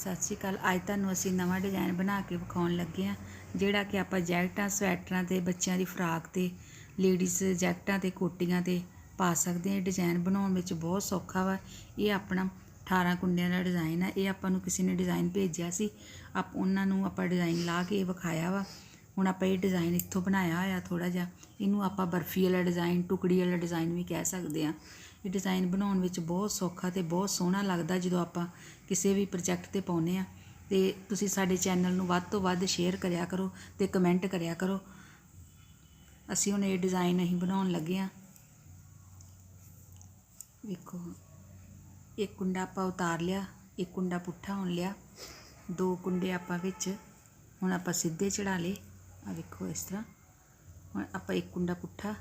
ਸਤਿ ਸ਼੍ਰੀ ਅਕਾਲ। ਅੱਜ ਤੁਹਾਨੂੰ ਅਸੀਂ ਨਵਾਂ ਡਿਜ਼ਾਈਨ ਬਣਾ ਕੇ ਵਿਖਾਉਣ ਲੱਗੇ ਹਾਂ, ਜਿਹੜਾ ਕਿ ਆਪਾਂ ਜੈਕਟਾਂ, ਸਵੈਟਰਾਂ ਤੇ ਬੱਚਿਆਂ ਦੀ ਫਰਾਕ ਤੇ ਲੇਡੀਜ਼ ਜੈਕਟਾਂ ਤੇ, ਕੋਟੀਆਂ ਤੇ ਪਾ ਸਕਦੇ ਹਾਂ। ਇਹ ਡਿਜ਼ਾਈਨ ਬਣਾਉਣ ਵਿੱਚ ਬਹੁਤ ਸੌਖਾ ਵਾ। ਇਹ ਆਪਣਾ 18 ਕੁੰਡਿਆਂ ਦਾ ਡਿਜ਼ਾਈਨ ਆ। ਇਹ ਆਪਾਂ ਨੂੰ ਕਿਸੇ ਨੇ ਡਿਜ਼ਾਈਨ ਭੇਜਿਆ ਸੀ। ਆਪ ਉਹਨਾਂ ਨੂੰ ਆਪਾਂ ਡਿਜ਼ਾਈਨ ਲਾ ਕੇ ਵਿਖਾਇਆ ਵਾ। ਹੁਣ ਆਪਾਂ ਇਹ ਡਿਜ਼ਾਈਨ ਇੱਥੋਂ ਬਣਾਇਆ ਹੋਇਆ ਥੋੜਾ ਜਿਹਾ। ਇਹਨੂੰ ਆਪਾਂ ਬਰਫੀ ਵਾਲਾ ਡਿਜ਼ਾਈਨ ਟੁਕੜੀ ਵਾਲਾ ਡਿਜ਼ਾਈਨ ਵੀ ਕਹਿ ਸਕਦੇ ਆ ਇਹ ਡਿਜ਼ਾਈਨ ਬਣਾਉਣ ਵਿੱਚ ਬਹੁਤ ਸੌਖਾ ਤੇ ਬਹੁਤ ਸੋਹਣਾ ਲੱਗਦਾ ਜਦੋਂ ਆਪਾਂ ਕਿਸੇ ਵੀ ਪ੍ਰੋਜੈਕਟ ਤੇ ਪਾਉਨੇ ਆ ਤੇ ਤੁਸੀਂ ਸਾਡੇ ਚੈਨਲ ਨੂੰ ਵੱਧ ਤੋਂ ਵੱਧ ਸ਼ੇਅਰ ਕਰਿਆ ਕਰੋ ਤੇ ਕਮੈਂਟ ਕਰਿਆ ਕਰੋ। ਅਸੀਂ ਹੁਣ ਇਹ ਡਿਜ਼ਾਈਨ ਅਸੀਂ ਬਣਾਉਣ ਲੱਗੇ ਆ ਵੇਖੋ, ਇੱਕ ਕੁੰਡਾ ਆਪਾਂ ਉਤਾਰ ਲਿਆ, ਇੱਕ ਕੁੰਡਾ ਪੁੱਠਾ ਹੋਣ ਲਿਆ। ਦੋ ਕੁੰਡੇ ਆਪਾਂ ਵਿੱਚ, ਹੁਣ ਆਪਾਂ ਸਿੱਧੇ ਚੜਾ ਲਏ। ਆ ਵੇਖੋ ਇਸ ਤਰ੍ਹਾਂ। ਹੁਣ ਆਪਾਂ ਇੱਕ ਕੁੰਡਾ ਪੁੱਠਾ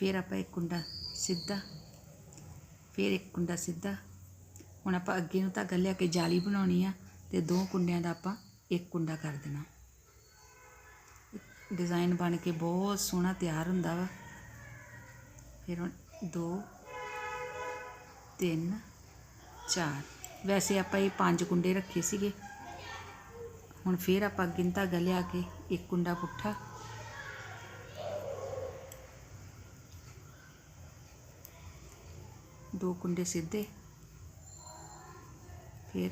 ਫਿਰ ਆਪਾਂ ਇੱਕ ਕੁੰਡਾ ਸਿੱਧਾ, ਫਿਰ ਇੱਕ ਕੁੰਡਾ ਸਿੱਧਾ। ਹੁਣ ਆਪਾਂ ਅੱਗੇ ਨੂੰ ਧਾਗਾ ਲਿਆ ਕੇ ਜਾਲੀ ਬਣਾਉਣੀ ਆ ਤੇ ਦੋ ਕੁੰਡਿਆਂ ਦਾ ਆਪਾਂ ਇੱਕ ਕੁੰਡਾ ਕਰ ਦੇਣਾ। ਡਿਜ਼ਾਈਨ ਬਣ ਕੇ ਬਹੁਤ ਸੋਹਣਾ ਤਿਆਰ ਹੁੰਦਾ ਵਾ। ਫਿਰ ਹੁਣ 2 3 4 ਵੈਸੇ ਆਪਾਂ ਇਹ ਪੰਜ ਕੁੰਡੇ ਰੱਖੇ ਸੀਗੇ। ਹੁਣ ਫਿਰ ਆਪਾਂ ਅੱਗੇ ਨੂੰ ਧਾਗਾ ਲਿਆ ਕੇ ਇੱਕ ਕੁੰਡਾ ਪੁੱਠਾ ਦੋ ਕੁੰਡੇ ਸਿੱਧੇ, ਫਿਰ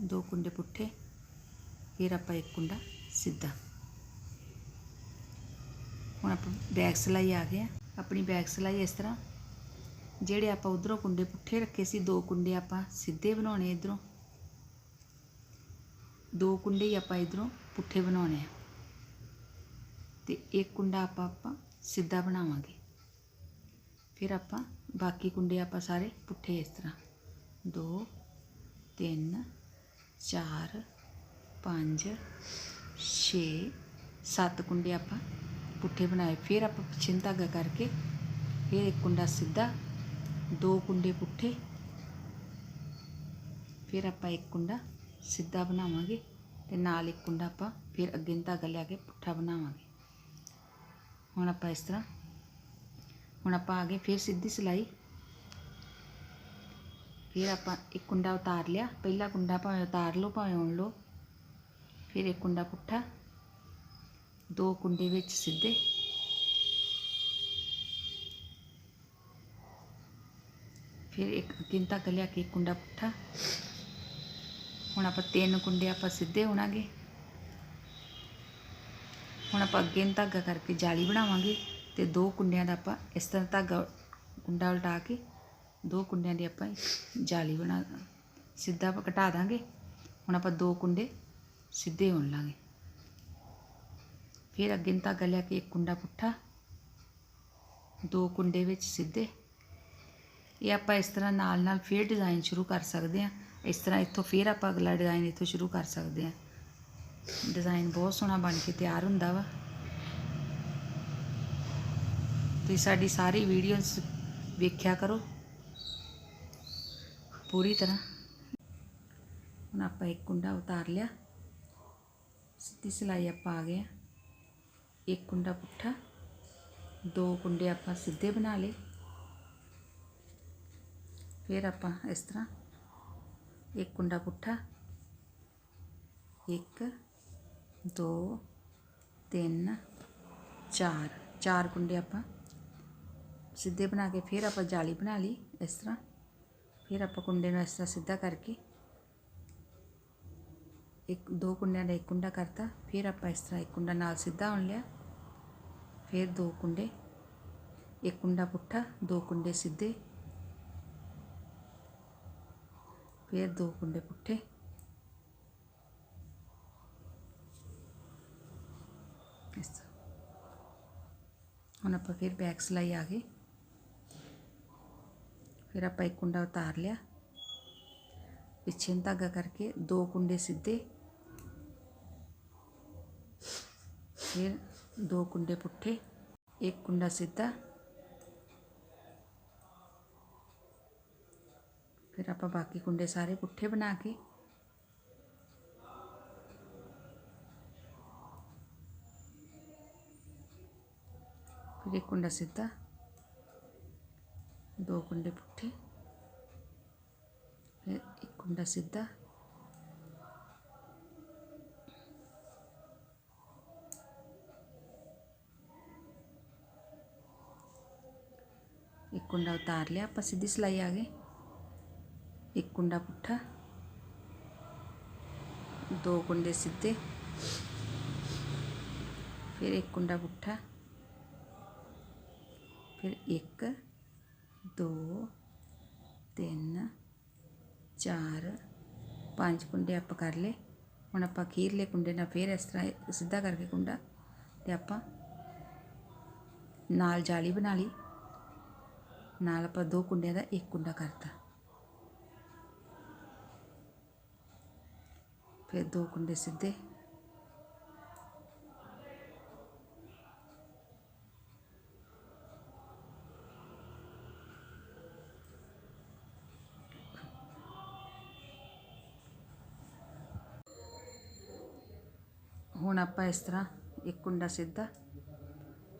ਦੋ ਕੁੰਡੇ ਪੁੱਠੇ, ਫਿਰ ਆਪਾਂ ਇੱਕ ਕੁੰਡਾ ਸਿੱਧਾ। ਹੁਣ ਆਪਾਂ ਬੈਕ ਸਲਾਈ ਆ ਗਏ ਆ। ਆਪਣੀ ਬੈਕ ਸਲਾਈ ਇਸ ਤਰ੍ਹਾਂ, ਜਿਹੜੇ ਆਪਾਂ ਉਧਰੋਂ ਕੁੰਡੇ ਪੁੱਠੇ ਰੱਖੇ ਸੀ, ਦੋ ਕੁੰਡੇ ਆਪਾਂ ਸਿੱਧੇ ਬਣਾਉਣੇ ਇਧਰੋਂ। ਦੋ ਕੁੰਡੇ ਹੀ ਆਪਾਂ ਇਧਰੋਂ ਪੁੱਠੇ ਬਣਾਉਣੇ ਆ। ਤੇ ਇੱਕ ਕੁੰਡਾ ਆਪਾਂ ਆਪਾਂ ਸਿੱਧਾ ਬਣਾਵਾਂਗੇ। ਫਿਰ ਆਪਾਂ ਬਾਕੀ ਕੁੰਡੇ ਆਪਾਂ ਸਾਰੇ ਪੁੱਠੇ ਇਸ ਤਰ੍ਹਾਂ। 2 3 4 5 6 7 ਕੁੰਡੇ ਆਪਾਂ ਪੁੱਠੇ ਬਣਾਏ। ਫਿਰ ਆਪਾਂ ਪਿੱਛੇ ਨੂੰ ਧਾਗਾ ਕਰਕੇ ਫਿਰ ਇੱਕ ਕੁੰਡਾ ਸਿੱਧਾ, ਦੋ ਕੁੰਡੇ ਪੁੱਠੇ। ਫਿਰ ਆਪਾਂ ਇੱਕ ਕੁੰਡਾ ਸਿੱਧਾ ਬਣਾਵਾਂਗੇ ਤੇ ਨਾਲ ਇੱਕ ਕੁੰਡਾ ਆਪਾਂ ਫਿਰ ਅੱਗੇ ਨੂੰ ਧਾਗਾ ਲਿਆ ਕੇ ਪੁੱਠਾ ਬਣਾਵਾਂਗੇ। ਹੁਣ ਆਪਾਂ ਇਸ ਤਰ੍ਹਾਂ ਹੁਣ ਆਪਾਂ ਆ ਗਏ, ਫਿਰ ਸਿੱਧੀ ਸਿਲਾਈ। ਫਿਰ ਆਪਾਂ ਇੱਕ ਕੁੰਡਾ ਉਤਾਰ ਲਿਆ। ਪਹਿਲਾ ਕੁੰਡਾ ਭਾਵੇਂ ਉਤਾਰ ਲਓ, ਭਾਵੇਂ ਉਣ ਲਓ। ਫਿਰ ਇੱਕ ਕੁੰਡਾ ਪੁੱਠਾ। ਦੋ ਕੁੰਡੇ ਵਿੱਚ ਸਿੱਧੇ। ਫਿਰ ਇੱਕ ਅੱਗੇ ਨੂੰ ਧਾਗਾ ਲਿਆ ਕੇ ਇੱਕ ਕੁੰਡਾ ਪੁੱਠਾ। ਹੁਣ ਆਪਾਂ ਤਿੰਨ ਕੁੰਡੇ ਆਪਾਂ ਸਿੱਧੇ ਹੋਣਾਗੇ। ਹੁਣ ਆਪਾਂ ਅੱਗੇ ਨੂੰ ਧਾਗਾ ਕਰਕੇ ਜਾਲੀ ਬਣਾਵਾਂਗੇ। ਤੇ ਦੋ ਕੁੰਡਿਆਂ ਦਾ ਆਪਾਂ ਇਸ ਤਰ੍ਹਾਂ ਧਾਗਾ ਕੁੰਡਾ ਉਲਟਾ ਕੇ ਦੋ ਕੁੰਡਿਆਂ ਦੀ ਆਪਾਂ ਜਾਲੀ ਬਣਾ, ਸਿੱਧਾ ਆਪਾਂ ਘਟਾ ਦਾਂਗੇ। ਹੁਣ ਆਪਾਂ ਦੋ ਕੁੰਡੇ ਸਿੱਧੇ ਹੋਣ ਲਾਂਗੇ। ਫਿਰ ਅੱਗੇ ਨੂੰ ਧਾਗਾ ਲਿਆ ਕੇ ਇੱਕ ਕੁੰਡਾ ਪੁੱਠਾ, ਦੋ ਕੁੰਡੇ ਵਿੱਚ ਸਿੱਧੇ। ਇਹ ਆਪਾਂ ਇਸ ਤਰ੍ਹਾਂ ਨਾਲ ਨਾਲ ਫਿਰ ਡਿਜ਼ਾਈਨ ਸ਼ੁਰੂ ਕਰ ਸਕਦੇ ਹਾਂ। ਇਸ ਤਰ੍ਹਾਂ ਇੱਥੋਂ ਫਿਰ ਆਪਾਂ ਅਗਲਾ ਡਿਜ਼ਾਈਨ ਇੱਥੋਂ ਸ਼ੁਰੂ ਕਰ ਸਕਦੇ ਹਾਂ। ਡਿਜ਼ਾਈਨ ਬਹੁਤ ਸੋਹਣਾ ਬਣ ਕੇ ਤਿਆਰ ਹੁੰਦਾ ਵਾ। ਤੁਸੀਂ ਸਾਡੀ ਸਾਰੀ ਵੀਡੀਓਜ਼ ਵੇਖਿਆ ਕਰੋ। ਪੂਰੀ ਤਰ੍ਹਾਂ। ਹੁਣ ਆਪਾਂ ਇੱਕ ਕੁੰਡਾ ਉਤਾਰ ਲਿਆ। ਸਿੱਧੀ ਸਿਲਾਈ ਆਪਾਂ ਆ ਗਏ ਇੱਕ ਕੁੰਡਾ ਪੁੱਠਾ। ਦੋ ਕੁੰਡੇ ਆਪਾਂ ਸਿੱਧੇ ਬਣਾ ਲਏ। ਫਿਰ ਆਪਾਂ ਇਸ ਤਰ੍ਹਾਂ ਇੱਕ ਕੁੰਡਾ ਪੁੱਠਾ। ਇੱਕ, ਦੋ, ਤਿੰਨ, ਚਾਰ। ਚਾਰ ਕੁੰਡੇ ਆਪਾਂ ਸਿੱਧੇ ਬਣਾ ਕੇ ਫਿਰ ਆਪਾਂ ਜਾਲੀ ਬਣਾ ਲਈ ਇਸ ਤਰ੍ਹਾਂ। ਫਿਰ ਆਪਾਂ ਕੁੰਡੇ ਨੂੰ ਇਸ ਤਰ੍ਹਾਂ ਸਿੱਧਾ ਕਰਕੇ ਇੱਕ, ਦੋ ਕੁੰਡਿਆਂ ਦਾ ਇੱਕ ਕੁੰਡਾ ਕਰਤਾ। ਫਿਰ ਆਪਾਂ ਇਸ ਤਰ੍ਹਾਂ ਇੱਕ ਕੁੰਡਾ ਨਾਲ ਸਿੱਧਾ ਹੋਣ ਲਿਆ। ਫਿਰ ਦੋ ਕੁੰਡੇ, ਇੱਕ ਕੁੰਡਾ ਪੁੱਠਾ, ਦੋ ਕੁੰਡੇ ਸਿੱਧੇ। ਫਿਰ ਦੋ ਕੁੰਡੇ ਪੁੱਠੇ। ਇਸ ਤਰ੍ਹਾਂ। ਹੁਣ ਆਪਾਂ ਫਿਰ ਬੈਕ ਸਲਾਈ ਆ ਗਏ। ਫਿਰ ਆਪਾਂ ਇੱਕ ਕੁੰਡਾ ਉਤਾਰ ਲਿਆ ਪਿੱਛੇ ਨੂੰ ਧਾਗਾ ਕਰਕੇ ਦੋ ਕੁੰਡੇ ਸਿੱਧੇ ਫਿਰ ਦੋ ਕੁੰਡੇ ਪੁੱਠੇ ਇੱਕ ਕੁੰਡਾ ਸਿੱਧਾ ਫਿਰ ਆਪਾਂ ਬਾਕੀ ਕੁੰਡੇ ਸਾਰੇ ਪੁੱਠੇ ਬਣਾ ਕੇ ਫਿਰ ਇੱਕ ਕੁੰਡਾ ਸਿੱਧਾ ਦੋ ਕੁੰਡੇ ਪੁੱਠੇ ਫਿਰ ਇੱਕ ਕੁੰਡਾ ਸਿੱਧਾ ਇੱਕ ਕੁੰਡਾ ਉਤਾਰ ਲਿਆ ਆਪਾਂ ਸਿੱਧੀ ਸਿਲਾਈ ਆ ਗਏ ਇੱਕ ਕੁੰਡਾ ਪੁੱਠਾ ਦੋ ਕੁੰਡੇ ਸਿੱਧੇ ਫਿਰ ਇੱਕ ਕੁੰਡਾ ਪੁੱਠਾ ਫਿਰ ਇੱਕ ਦੋ, ਤਿੰਨ, ਚਾਰ, ਪੰਜ ਕੁੰਡੇ ਆਪਾਂ ਕਰ ਲਏ। ਹੁਣ ਆਪਾਂ ਅਖੀਰਲੇ ਕੁੰਡੇ ਨਾਲ ਫਿਰ ਇਸ ਤਰ੍ਹਾਂ ਸਿੱਧਾ ਕਰਕੇ ਕੁੰਡਾ ਤੇ ਆਪਾਂ ਨਾਲ ਜਾਲੀ ਬਣਾ ਲਈ। ਨਾਲ ਆਪਾਂ ਦੋ ਕੁੰਡਿਆਂ ਦਾ ਇੱਕ ਕੁੰਡਾ ਕਰਤਾ। ਫਿਰ ਦੋ ਕੁੰਡੇ ਸਿੱਧੇ ਹੁਣ ਆਪਾਂ ਇਸ ਤਰ੍ਹਾਂ ਇੱਕ ਕੁੰਡਾ ਸਿੱਧਾ,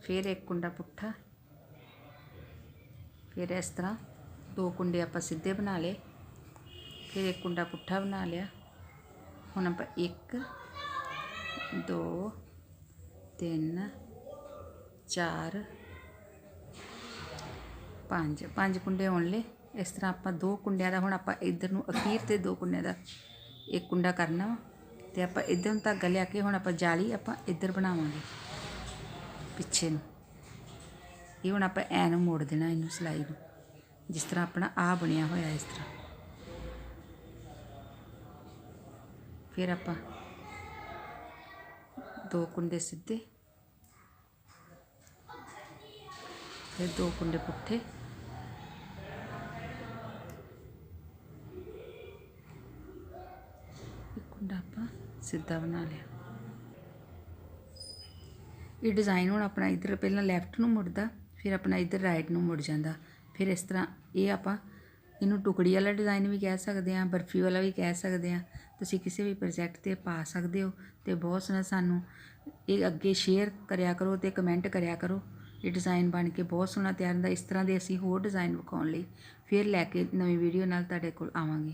ਫਿਰ ਇੱਕ ਕੁੰਡਾ ਪੁੱਠਾ, ਫਿਰ ਇਸ ਤਰ੍ਹਾਂ ਦੋ ਕੁੰਡੇ ਆਪਾਂ ਸਿੱਧੇ ਬਣਾ ਲਏ, ਫਿਰ ਇੱਕ ਕੁੰਡਾ ਪੁੱਠਾ ਬਣਾ ਲਿਆ। ਹੁਣ ਆਪਾਂ 1 2 3 4 5 ਪੰਜ ਕੁੰਡੇ ਹੋਣ ਲਏ। ਇਸ ਤਰ੍ਹਾਂ ਆਪਾਂ ਦੋ ਕੁੰਡਿਆਂ ਦਾ ਹੁਣ ਆਪਾਂ ਇੱਧਰ ਨੂੰ ਅਖੀਰ ਤੇ ਦੋ ਕੁੰਡਿਆਂ ਦਾ ਇੱਕ ਕੁੰਡਾ ਕਰਨਾ ਵਾ। ਤੇ ਆਪਾਂ ਇੱਧਰ ਨੂੰ ਧਾਗਾ ਲਿਆ ਕੇ ਹੁਣ ਆਪਾਂ ਜਾਲੀ ਆਪਾਂ ਇੱਧਰ ਬਣਾਵਾਂਗੇ, ਪਿੱਛੇ ਨੂੰ। ਇਹ ਹੁਣ ਆਪਾਂ ਐ ਨੂੰ ਮੋੜ ਦੇਣਾ ਇਹਨੂੰ ਸਿਲਾਈ ਨੂੰ, ਜਿਸ ਤਰ੍ਹਾਂ ਆਪਣਾ ਆ ਬਣਿਆ ਹੋਇਆ ਇਸ ਤਰ੍ਹਾਂ। ਫਿਰ ਆਪਾਂ ਦੋ ਕੁੰਡੇ ਸਿੱਧੇ, ਫਿਰ ਦੋ ਕੁੰਡੇ ਪੁੱਠੇ। ਇੱਕ ਕੁੰਡਾ ਆਪਾਂ ਸਿੱਧਾ ਬਣਾ ਲਿਆ। ਇਹ ਡਿਜ਼ਾਈਨ ਹੁਣ ਆਪਣਾ ਇੱਧਰ ਪਹਿਲਾਂ ਲੈਫਟ ਨੂੰ ਮੁੜਦਾ, ਫਿਰ ਆਪਣਾ ਇੱਧਰ ਰਾਈਟ ਨੂੰ ਮੁੜ ਜਾਂਦਾ। ਫਿਰ ਇਸ ਤਰ੍ਹਾਂ ਇਹ ਆਪਾਂ ਇਹਨੂੰ ਟੁਕੜੀ ਵਾਲਾ ਡਿਜ਼ਾਈਨ ਵੀ ਕਹਿ ਸਕਦੇ ਆ ਬਰਫੀ ਵਾਲਾ ਵੀ ਕਹਿ ਸਕਦੇ ਆ ਤੁਸੀਂ ਕਿਸੇ ਵੀ ਪ੍ਰੋਜੈਕਟ ਤੇ ਪਾ ਸਕਦੇ ਹੋ ਤੇ ਬਹੁਤ ਸੋਹਣਾ ਸਾਨੂੰ ਇਹ ਅੱਗੇ ਸ਼ੇਅਰ ਕਰਿਆ ਕਰੋ ਤੇ ਕਮੈਂਟ ਕਰਿਆ ਕਰੋ। ਇਹ ਡਿਜ਼ਾਈਨ ਬਣ ਕੇ ਬਹੁਤ ਸੋਹਣਾ ਤਿਆਰ ਹੁੰਦਾ। ਇਸ ਤਰ੍ਹਾਂ ਦੇ ਅਸੀਂ ਹੋਰ ਡਿਜ਼ਾਈਨ ਵਿਖਾਉਣ ਲਈ ਫਿਰ ਲੈ ਕੇ ਨਵੀਂ ਵੀਡੀਓ ਨਾਲ ਤੁਹਾਡੇ ਕੋਲ ਆਵਾਂਗੇ।